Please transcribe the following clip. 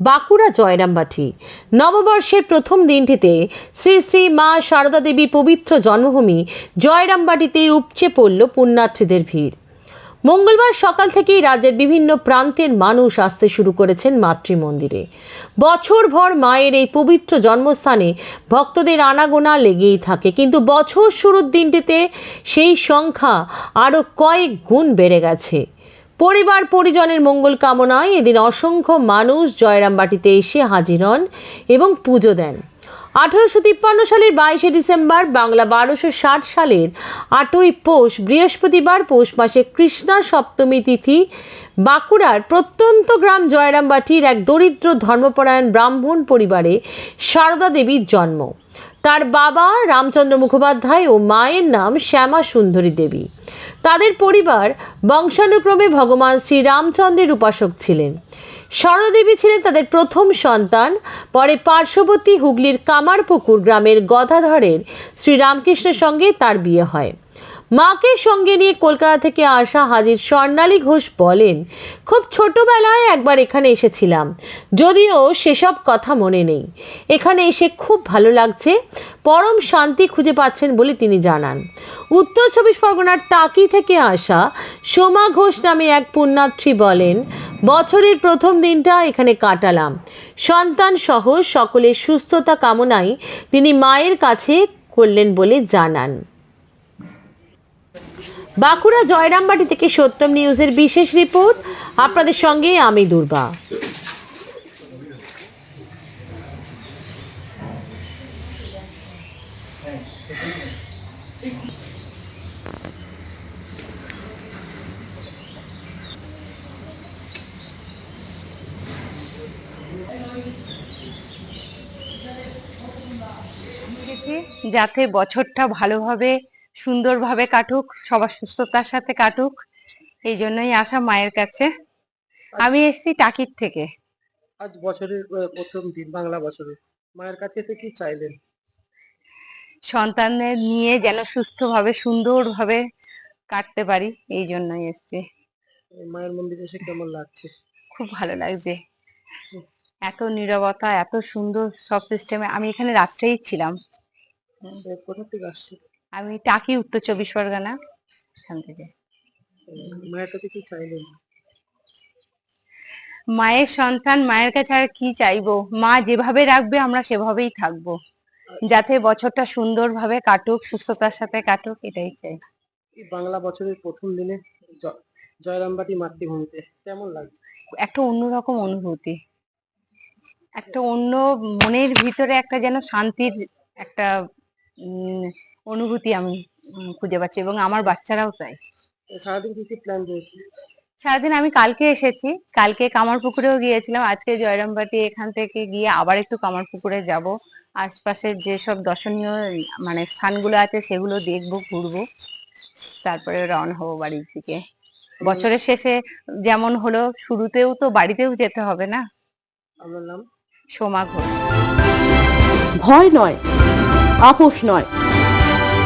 বাঁকুড়া জয়রামবাটি। নববর্ষের প্রথম দিনটিতে শ্রী শ্রী মা সারদা দেবীর পবিত্র জন্মভূমি জয়রামবাটিতে উপচে পড়ল পুণ্যার্থীদের ভিড়। মঙ্গলবার সকাল থেকেই রাজ্যের বিভিন্ন প্রান্তের মানুষ আসতে শুরু করেছেন মাতৃমন্দিরে। বছরভর মায়ের এই পবিত্র জন্মস্থানে ভক্তদের আনাগোনা লেগেই থাকে, কিন্তু বছর শুরুর দিনটিতে সেই সংখ্যা আরও কয়েক গুণ বেড়ে গেছে। পরিবার পরিজনের মঙ্গল কামনায় এদিন অসংখ্য মানুষ জয়রামবাটিতে এসে হাজির হন এবং পুজো দেন। আঠারোশো তিপ্পান্ন সালের বাইশে ডিসেম্বর বাংলা বারোশো ষাট সালের আটই পৌষ বৃহস্পতিবার পৌষ মাসে কৃষ্ণা সপ্তমী তিথি বাঁকুড়ার প্রত্যন্ত গ্রাম জয়রামবাটির এক দরিদ্র ধর্মপরায়ণ ব্রাহ্মণ পরিবারে সারদা দেবীর জন্ম। তার বাবা রামচন্দ্র মুখোপাধ্যায় ও মায়ের নাম শ্যামা সুন্দরী দেবী। তাদের পরিবার বংশানুক্রমে ভগবান শ্রীরামচন্দ্রের উপাসক ছিলেন। শরদেবী ছিলেন তাদের প্রথম সন্তান। পরে পার্শ্ববর্তী হুগলির কামারপুকুর গ্রামের গদাধরের শ্রীরামকৃষ্ণের সঙ্গে তার বিয়ে হয়। মাকে সঙ্গে নিয়ে কলকাতা থেকে আসা হাজির স্বর্ণালী ঘোষ বলেন, খুব ছোটবেলায় একবার এখানে এসেছিলাম। যদিও সেসব কথা মনে নেই। এখানে এসে খুব ভালো লাগছে। পরম শান্তি খুঁজে পাচ্ছেন বলে তিনি জানান। উত্তর চব্বিশ পরগনার টাকি থেকে আসা সোমা ঘোষ নামে এক পুণ্যার্থী বলেন, বছরের প্রথম দিনটা এখানে কাটালাম। সন্তান সহ সকলের সুস্থতা কামনায় তিনি মায়ের কাছে করলেন বলে জানান। বাঁকুড়া জয়রামবাটি থেকে সত্যম নিউজের বিশেষ রিপোর্ট। আপনাদের সঙ্গে আমি দুর্বা যাতে বছরটা ভালোভাবে সুন্দরভাবে কাটুক সবার সুস্থতার সাথে কাটুক। এই জন্যই আসা মায়ের কাছে। আমি এসেছি টাকির থেকে। আজ বছরের প্রথম দিন বাংলা বছরে মায়ের কাছে এসে কি চাইলেন? সন্তানদের নিয়ে যেন সুস্থভাবে সুন্দরভাবে কাটতে পারি এই জন্যই এসেছি। মায়ের মন্দিরে এসে কেমন লাগছে? খুব ভালো লাগছে। এত নীরবতা এত সুন্দর সব সিস্টেমে আমি এখানে রাত্রেই ছিলাম। কোথা থেকে আসছে আমি টাকি উত্তর চব্বিশ পরগনা এখান থেকে। মায়ের কাছে কি চাইলেন মায়ের সন্তান মায়ের কাছে আর কি চাইব? মা যেভাবে রাখবে আমরা সেভাবেই থাকব। যাতে বছরটা সুন্দরভাবে কাটুক সুস্থতার সাথে কাটুক এটাই চাই। বাংলা বছরের প্রথম দিনে জয়রামবাটি মাতৃভূমিতে কেমন লাগছে? একটা অন্যরকম অনুভূতি। একটা অন্য মনের ভিতরে একটা যেন শান্তির একটা উম, অনুভূতি আমি খুঁজে পাচ্ছি এবং আমার বাচ্চারাও তাই। সারাদিন কি কি প্ল্যান রয়েছে? সারাদিন আমি কালকে এসেছি কালকে কামারপুকুরেও গিয়েছিলাম আজকে জয়রামবাটি এখান থেকে গিয়ে আবার একটু কামারপুকুরে যাব। আশপাশের যেসব দর্শনীয় মানে স্থানগুলো আছে সেগুলো দেখব ঘুরবো। তারপরে রওনা হব বাড়ির দিকে। বছরের শেষে যেমন হলো শুরুতেও তো বাড়িতেও যেতে হবে না? আপনার নাম? সোমা ঘোষ। ভয় নয় আপোষ নয়।